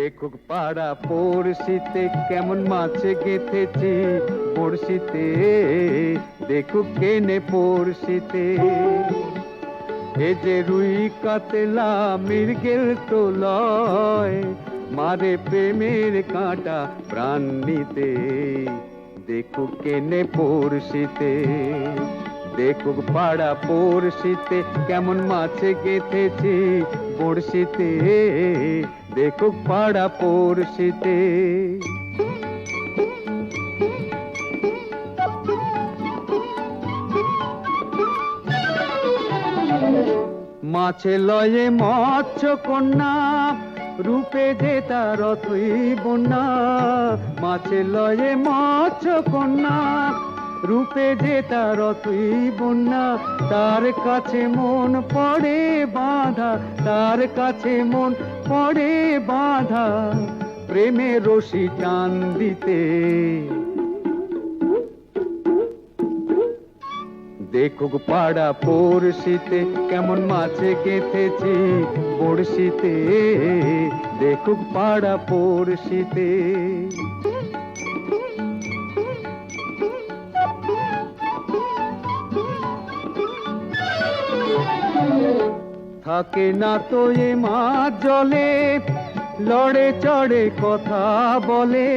দেখুক পাড়া পড়শিতে কেমন মাছে গেথেছি। পড়শিতে দেখুক কেনে পড়শিতে। এ যে রুই কাতলা মির্গেল তো লয় মারে প্রেমের কাঁটা প্রাণ নিতে দেখুক কেনে পড়শিতে। দেখুক পাড়া পড়শিতে কেমন মাছে গেথেছি পড়শিতে দেখুক পাড়া পড়শিতে। মাছে লয়ে মৎস্য কন্যা, রূপে যে তার অথই বন্যা। মাছে লয়ে মৎস্য কন্যা রূপে যে তার অথই বন্যা, তার কাছে মন পড়ে বাঁধা, তার কাছে মন পড়ে বাঁধা, প্রেমে রশি টান দিতে দেখুক পাড়া পড়শিতে, কেমন মাছে গেথেছি পড়শিতে দেখুক পাড়া পড়শিতে। থাকে না তো এ মাছ জলে লড়ে চড়ে কথা বলে।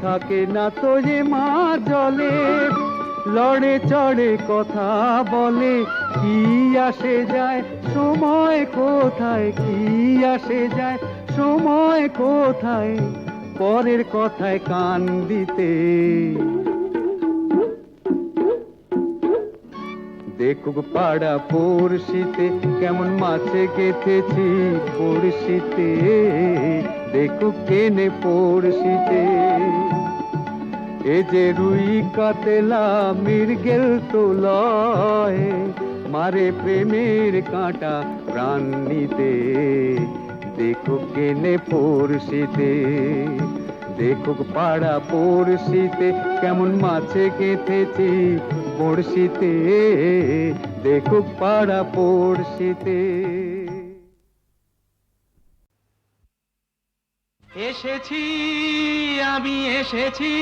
থাকে না তো যে মাছ জলে লড়ে চড়ে কথা বলে। কি আসে যায়, সময় কোথায়? কি আসে যায়, সময় কোথায়? পরের কথায় কান দিতে। দেখুক পাড়া পড়শিতে কেমন মাছে গেথেছি পড়শিতে। দেখুক কেনে পড়শিতে। এ যে রুই কাতলা মির্গেল তো লয় মারে প্রেমের কাঁটা প্রাণ নিতে দেখুক কেনে পড়শিতে, দেখুক পাড়া পড়শিতে কেমন মাছে গেথেছি পড়শিতে, দেখুক পাড়া পড়শিতে। এসেছি, আমি এসেছি,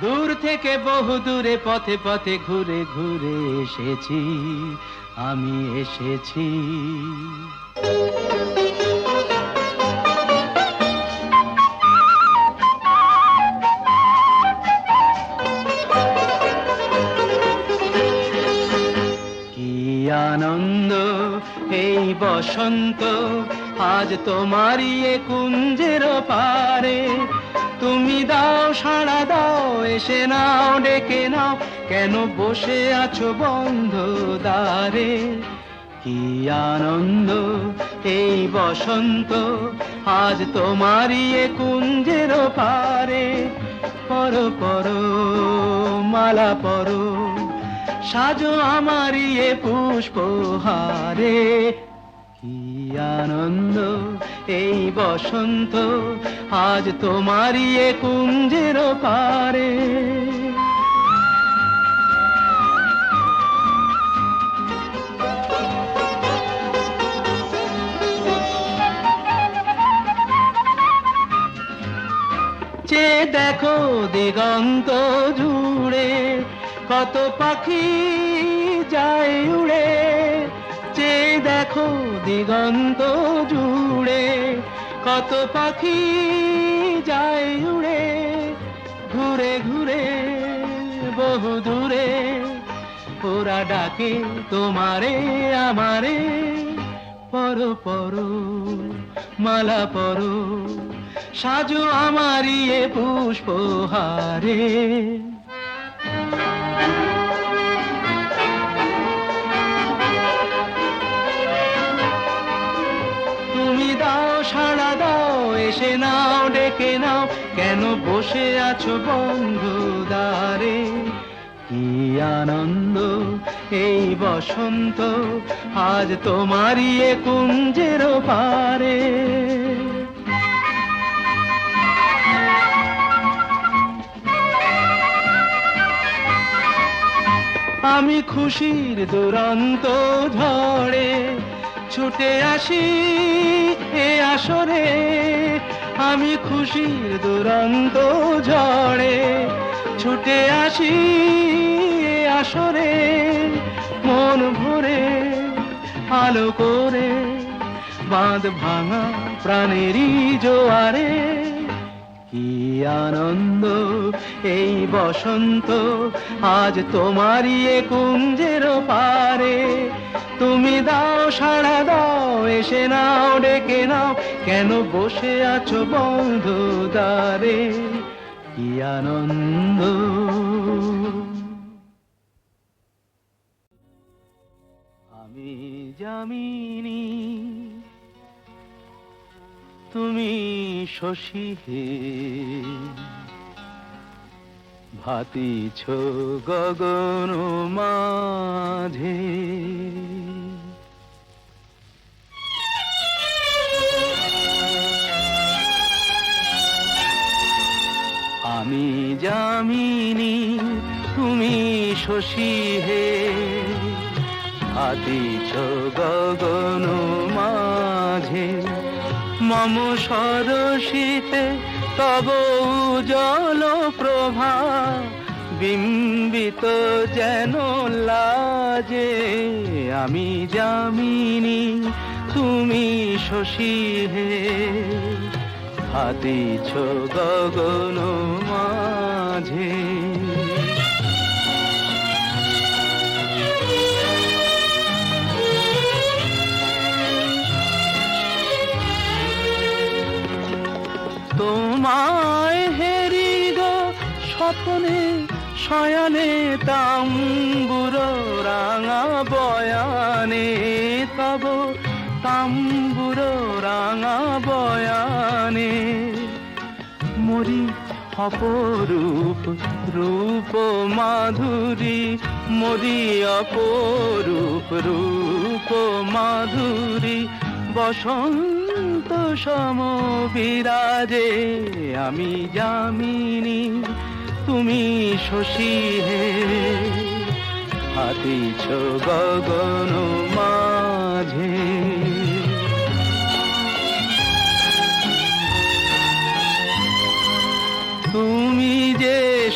দূর থেকে বহু দূরে পথে পথে ঘুরে ঘুরে এসেছি, আমি এসেছি। বসন্ত, আজ তোমারই এ কুঞ্জের পারে। তুমি দাও, সাড়া দাও, এসে নাও, ডেকে নাও, কেন বসে আছো বন্ধ দ্বারে? কি আনন্দ এই বসন্ত, আজ তোমারই এ কুঞ্জের পারে। পর পর, মালা পরো, সাজো আমারই এ পুষ্পহারে। কি আনন্দ, এই বসন্ত, আজ তোমারই এ কুঞ্জের পারে। দেখো দিগন্ত জুড়ে, কত পাখি যায় উড়ে। দেখো দিগন্ত জুড়ে কত পাখি যায় উড়ে, ঘুরে ঘুরে, বহু দূরে। ওরা ডাকে তোমারে, আমারে, পর পর, মালা পর। সাজু আমারই এ পুষ্পহারে। সাড়া দাও, এসে নাও, ডেকে নাও। কেন বসে আছো বন্ধু দ্বারে কি আনন্দ এই বসন্ত, আজ তোমারই এ কুঞ্জের পারে। আমি খুশির দুরন্ত ঝড়ে ছুটে আসি এ আসরে। আমি খুশির দুরন্ত ঝড়ে। ছুটে আসি এ আসরে। মন ভরে, আলো করে। বাঁধ ভাঙা প্রাণেরই জোয়ারে। কি আনন্দ এই বসন্ত, আজ তোমারই কুঞ্জের পারে। তুমি দাও, সাড়া দাও, এসে নাও, ডেকে নাও। কেন বসে আছো বন্ধু দ্বারে? কি আনন্দ। আমি জামিনী তুমি শশী হে। ভাতিছ গগন মাঝে। আমি জামিনী তুমি শশী হে। ভাতিছ গগন মাঝে, মম সরসিতে তব জল প্রভা, বিম্বিত যেন লাজে। আমি জামিনী তুমি শশী হে। হাতিছ গগন মাঝে। তোমায় হেরি গো স্বপ্নে শয়নে তাম্বুর রাঙা বয়ানে। অপরূপ রূপ মাধুরী, মরি অপরূপ রূপ মাধুরী। বসন্ত সম বিরাজে আমি জামিনী তুমি শশী হে। হাতিছ গগন মাঝে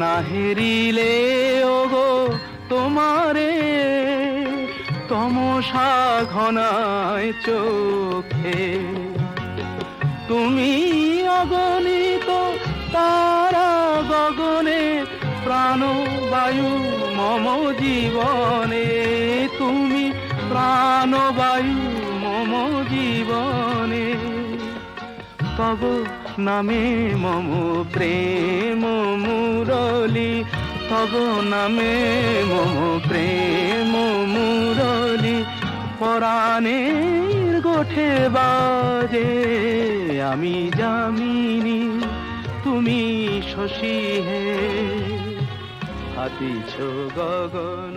না হেরিলে ওগো তোমারে তমসা ঘনায় চোখে। তুমি অগণিত তারা গগনে প্রাণ বায়ু মম জীবনে। তুমি প্রাণ বায়ু মম জীবনে। তব নামে মম প্রেম মুরলি, তব নামে মম প্রেম মুরলি। পরাণের গোঠে বাজে, আমি জামিনী তুমি শশী হে। হাতিছ গগন।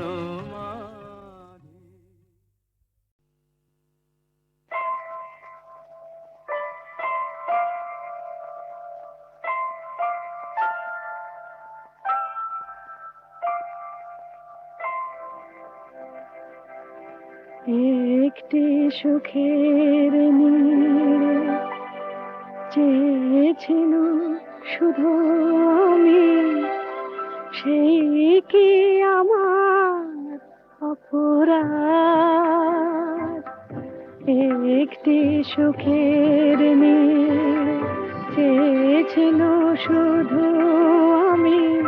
একটি সুখের নীড় চেয়েছিল শুধু আমি। সেই কি আমার অপরাধ? একটি সুখের নীড় চেয়েছিল শুধু আমি।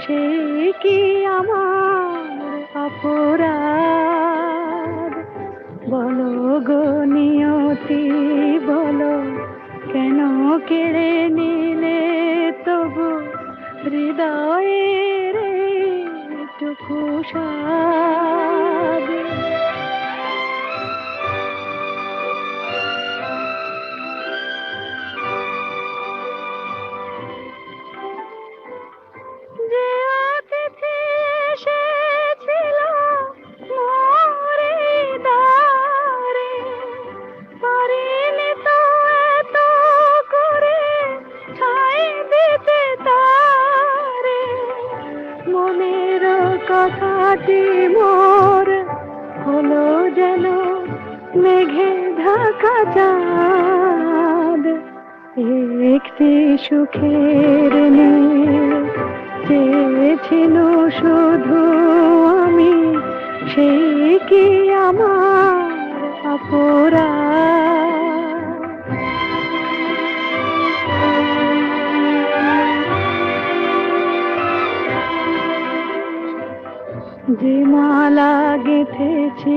সে কি আমার অপরাধ? বলো গো নিয়তি বলো কেন কেড়ে নিলে তবু হৃদয়ের টুকু সাদ চাঁদ একটি সুখের নীল। চেয়েছিল শুধু আমি সেই কি আমার অপরাধ? যে মালা গেথেছি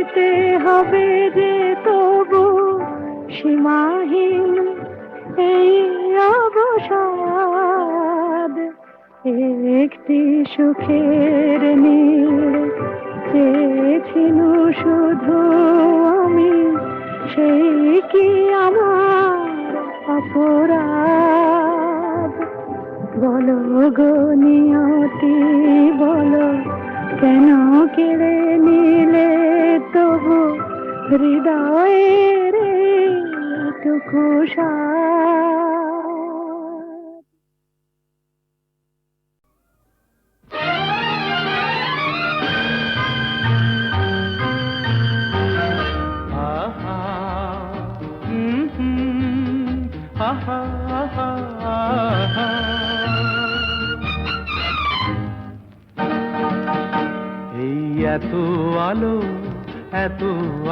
সহিতে হবে যে তবু সীমাহীন এই অবসাদ। একটি সুখের নীল চেয়েছিল শুধু আমি, সেই কি আমার অপরাধ? বলো গো নিয়তি, বলো কেন কেড়ে নিলে হৃদয়ের টুকু সার।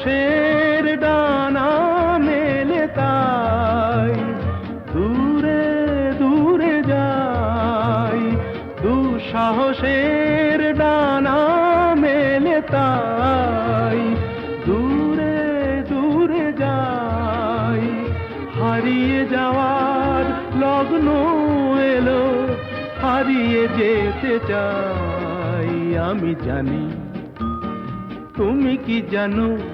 দুঃসাহসের ডানা মেলে তাই। দূরে দূরে যাই। দুঃসাহসের ডানা মেলে তাই। দূরে দূরে যাই। হারিয়ে যাওয়ার লগ্ন এলো, হারিয়ে যেতে চাই। আমি জানি, তুমি কি জানো?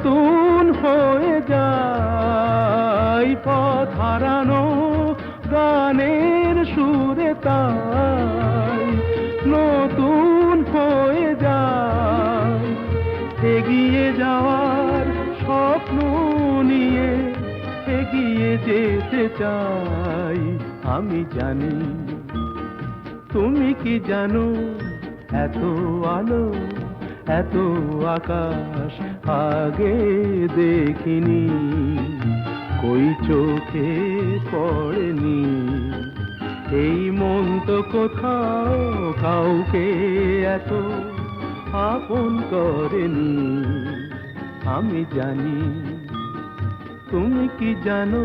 নতুন হয়ে যায় পথ হারানো গানের সুরে তাই নতুন হয়ে যায়। এগিয়ে যাওয়ার স্বপ্ন নিয়ে এগিয়ে যেতে চাই। আমি জানি তুমি কি জানো? এত আলো, এত আকাশ আগে দেখিনি, কই চোখে পড়েনি। এই মন তো কোথাও কাউকে এত আপন করেনি। আমি জানি, তুমি কি জানো?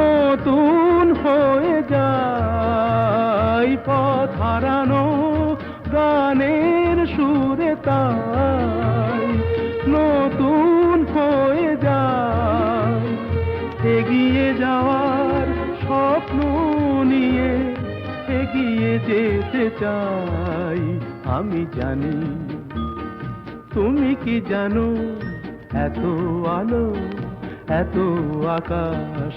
নতুন হয়ে যায় পথ হারানো গানের সুরে তাই নতুন হয়ে যায় এগিয়ে যাওয়ার স্বপ্ন নিয়ে এগিয়ে যেতে চাই। আমি জানি তুমি কি জানো, এত আলো, এত আকাশ